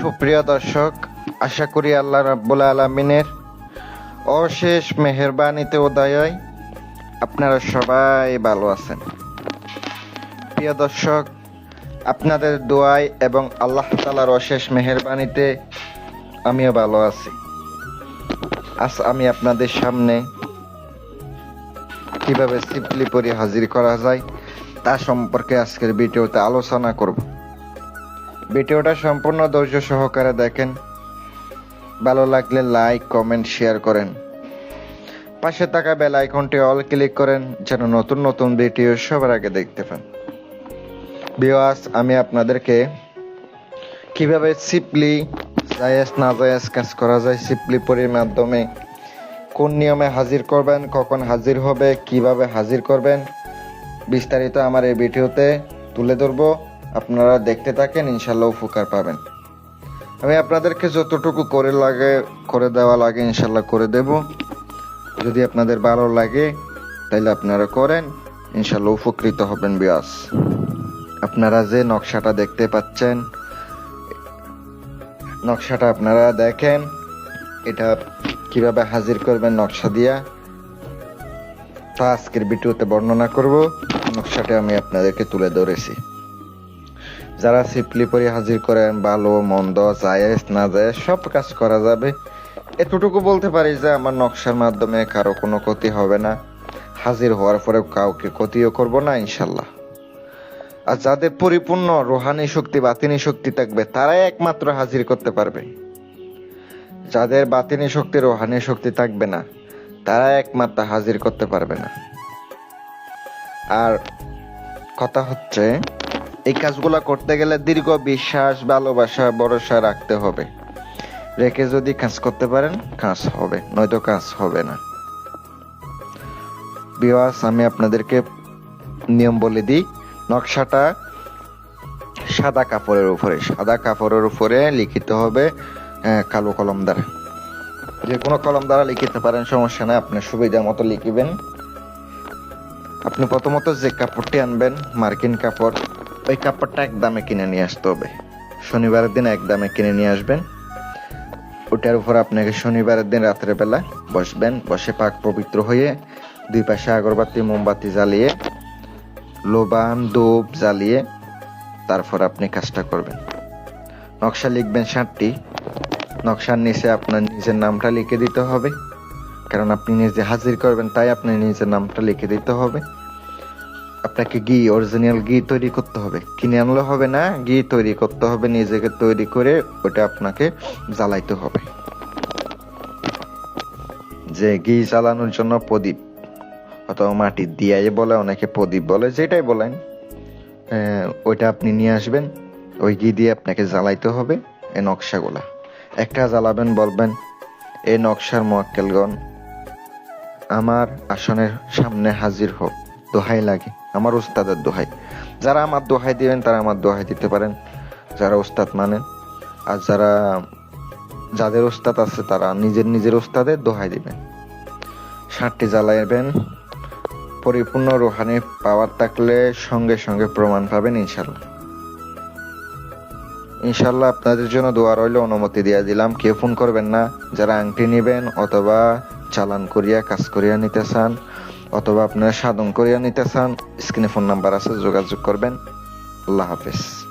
সুপ্রিয় দর্শক, আশা করি আল্লাহ রাব্বুল আলমিনের অশেষ মেহেরবানিতে উদয় আপনারা সবাই ভালো আছেন। প্রিয় দর্শক, আপনাদের দোয়ায় এবং আল্লাহ তালার অশেষ মেহেরবানিতে আমিও ভালো আছি। আজ আমি আপনাদের সামনে কীভাবে সিপলি পরি হাজির করা যায় তা সম্পর্কে আজকের ভিডিওতে আলোচনা করব। ভিডিওটা সম্পূর্ণ ধৈর্য সহকারে দেখেন। ভালো লাগলে লাইক কমেন্ট শেয়ার করেন। পাশে থাকা বেল আইকনটি অল ক্লিক করেন, যেন নতুন নতুন ভিডিও সবার আগে দেখতে পান। বিওয়াস আমি আপনাদেরকে কীভাবে সিপলি জায়েজ না জায়েজ কাজ করা যায় সিপলি পরির মাধ্যমে কোন নিয়মে হাজির করবেন, কখন হাজির হবে, কীভাবে হাজির করবেন, বিস্তারিত আমার এই ভিডিওতে তুলে ধরবো। আপনারা দেখতে থাকেন, ইনশাল্লাহ উপকার পাবেন। আমি আপনাদেরকে যতটুকু করে লাগে, করে দেওয়া লাগে, ইনশাল্লাহ করে দেব। যদি আপনাদের ভালো লাগে, তাইলে আপনারা করেন। ইনশাল্লাহ উপকৃত হবেন বিয়াস। আপনারা যে নকশাটা দেখতে পাচ্ছেন, নকশাটা আপনারা দেখেন। এটা কীভাবে হাজির করবেন নকশা দিয়া, তা আজকের ভিডিওতে বর্ণনা করব। নকশাটা আমি আপনাদেরকে তুলে ধরেছি। যারা সিপলি পরে হাজির করেন, ভালো, মন্দ জায়েজ না জায়েজ সব কাজ করা যাবে। এতটুকু বলতে পারি যে আমার নকশার মাধ্যমে কারও কোনো ক্ষতি হবে না। হাজির হওয়ার পরে কাউকে ক্ষতিও করব না, ইনশাল্লাহ। আর যাদের পরিপূর্ণ রোহানি শক্তি, বাতিনি শক্তি থাকবে, তারাই একমাত্র হাজির করতে পারবে। যাদের বাতিনি শক্তি, রোহানি শক্তি থাকবে না তারা একমাত্র হাজির করতে পারবে না। আর কথা হচ্ছে এই কাজগুলো করতে গেলে দীর্ঘ বিশ্বাস, ভালোবাসা, ভরসা রাখতে হবে। রেখে যদি কাজ করতে পারেন, কাজ হবে, নয়তো কাজ হবে না। বিওয়াস আমি আপনাদেরকে নিয়ম বলে দিই, নকশাটা সাদা কাপড়ের উপরে, সাদা কাপড়ের উপরে লিখিত হবে কালো কলম দ্বারা। যে কোনো কলম দ্বারা লিখিতে পারেন, সমস্যা নাই আপনার সুবিধা মতো লিখিবেন। আপনি প্রথমত যে কাপড়টি আনবেন, মার্কিন কাপড় ওই কাপড়টা এক দামে কিনে নিয়ে আসতে হবে। শনিবারের দিন এক দামে কিনে নিয়ে আসবেন। ওটার উপর আপনাকে শনিবারের দিন রাত্রে বেলা বসবেন, বসে পাক পবিত্র হয়ে দুই পাশে আগরবাতি, মোমবাতি জ্বালিয়ে, লোবান ধূপ জ্বালিয়ে তারপর আপনি কাজটা করবেন। নকশা লিখবেন ষাটটি নকশার নিচে আপনার নিজের নামটা লিখে দিতে হবে। কারণ আপনি নিজে হাজির করবেন, তাই আপনার নিজের নামটা লিখে দিতে হবে। আপনাকে ঘি অরিজিনাল ঘি তৈরি করতে হবে। কিনে আনলে হবে না, ঘি তৈরি করতে হবে, নিজেকে তৈরি করে ওটা আপনাকে জ্বালাইতে হবে। যে ঘি জ্বালানোর জন্য প্রদীপ, অথবা মাটির দিয়াই বলে, অনেকে প্রদীপ বলে, যেটাই বলেন ওইটা আপনি নিয়ে আসবেন, ওই ঘি দিয়ে আপনাকে জ্বালাইতে হবে এই নকশাগুলা। একটা জ্বালাবেন, বলবেন এই নকশার মোয়াক্কেলগণ, আমার আসনের সামনে হাজির হোক দোহাই লাগে, আমার উস্তাদের দোহাই। যারা আমার দোহাই দিবেন, তারা আমার দোহাই দিতে পারেন। যারা উস্তাদ মানেন, আর যারা, যাদের উস্তাদ আছে, তারা নিজের নিজের উস্তাদের দোহাই দিবেন। ষাটটি জ্বালাইবেন, পরিপূর্ণ রোহানি পাওয়ার থাকলে সঙ্গে সঙ্গে প্রমাণ পাবেন ইনশাল্লাহ। ইনশাল্লাহ আপনাদের জন্য দোয়া রইল, অনুমতি দিয়ে দিলাম। কেউ ফোন করবেন না, যারা আংটি নেবেন অথবা চালান করিয়া, কাজ করিয়া নিতে চান অথবা আপনারা সাধন করিয়া নিতে চান স্ক্রিনে ফোন নাম্বার আছে যোগাযোগ করবেন। আল্লাহ হাফেজ।